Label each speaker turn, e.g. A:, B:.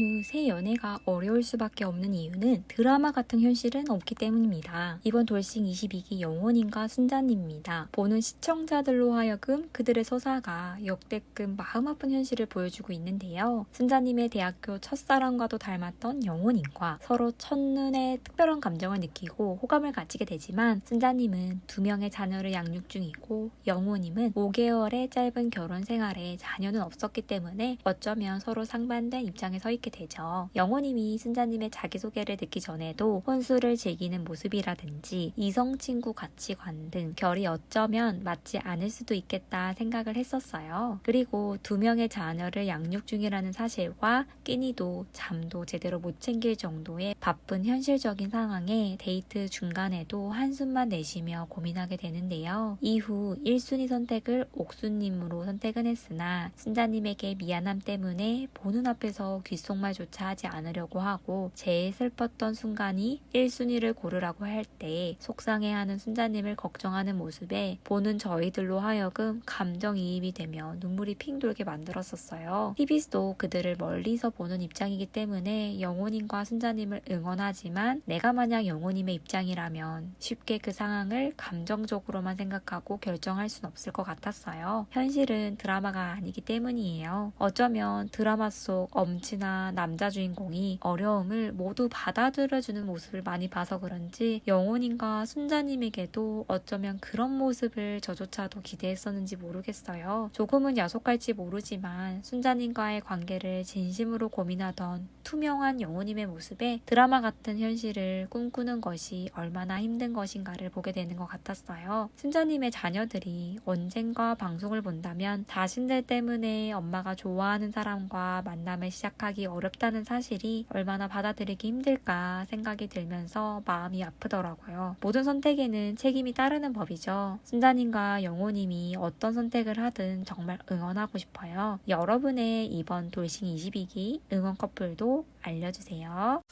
A: 결새 연애가 어려울 수밖에 없는 이유는 드라마 같은 현실은 없기 때문입니다. 이번 돌싱 22기 영혼인과 순자님입니다. 보는 시청자들로 하여금 그들의 서사가 역대급 마음 아픈 현실을 보여주고 있는데요. 순자님의 대학교 첫사랑과도 닮았던 영혼인과 서로 첫눈에 특별한 감정을 느끼고 호감을 가지게 되지만 순자님은 두 명의 자녀를 양육 중이고 영호님은 5개월의 짧은 결혼 생활에 자녀는 없었기 때문에 어쩌면 서로 상반된 입장에 서 있게 되죠. 영호님이 순자님의 자기소개를 듣기 전에도 혼수를 즐기는 모습이라든지 이성 친구 가치관 등 결이 어쩌면 맞지 않을 수도 있겠다 생각을 했었어요. 그리고 두 명의 자녀를 양육 중이라는 사실과 끼니도 잠도 제대로 못 챙길 정도의 바쁜 현실적인 상황에 데이트 중간에도 한숨만 내쉬며 고민하게 되는데요. 이후 1순위 선택을 옥수님으로 선택은 했으나 순자님에게 미안함 때문에 보는 앞에서 귓속말 조차 하지 않으려고 하고 제일 슬펐던 순간이 1순위를 고르라고 할 때 속상해하는 순자님을 걱정하는 모습에 보는 저희들로 하여금 감정이입이 되며 눈물이 핑 돌게 만들었었어요. TBS도 그들을 멀리서 보는 입장이기 때문에 영호님과 순자님을 응원하지만 내가 만약 영호님의 입장이라면 쉽게 그 상황을 감정적으로만 생각하고 결정할 순 없을 것 같았어요. 현실은 드라마가 아니기 때문이에요. 어쩌면 드라마 속 엄친아 남자 주인공이 어려움을 모두 받아들여주는 모습을 많이 봐서 그런지 영혼인과 순자님에게도 어쩌면 그런 모습을 저조차도 기대했었는지 모르겠어요. 조금은 야속할지 모르지만 순자님과의 관계를 진심으로 고민하던 투명한 영호님의 모습에 드라마 같은 현실을 꿈꾸는 것이 얼마나 힘든 것인가를 보게 되는 것 같았어요. 순자님의 자녀들이 언젠가 방송을 본다면 자신들 때문에 엄마가 좋아하는 사람과 만남을 시작하기 어렵다는 사실이 얼마나 받아들이기 힘들까 생각이 들면서 마음이 아프더라고요. 모든 선택에는 책임이 따르는 법이죠. 순자님과 영호님이 어떤 선택을 하든 정말 응원하고 싶어요. 여러분의 이번 돌싱 22기 응원 커플도 알려주세요.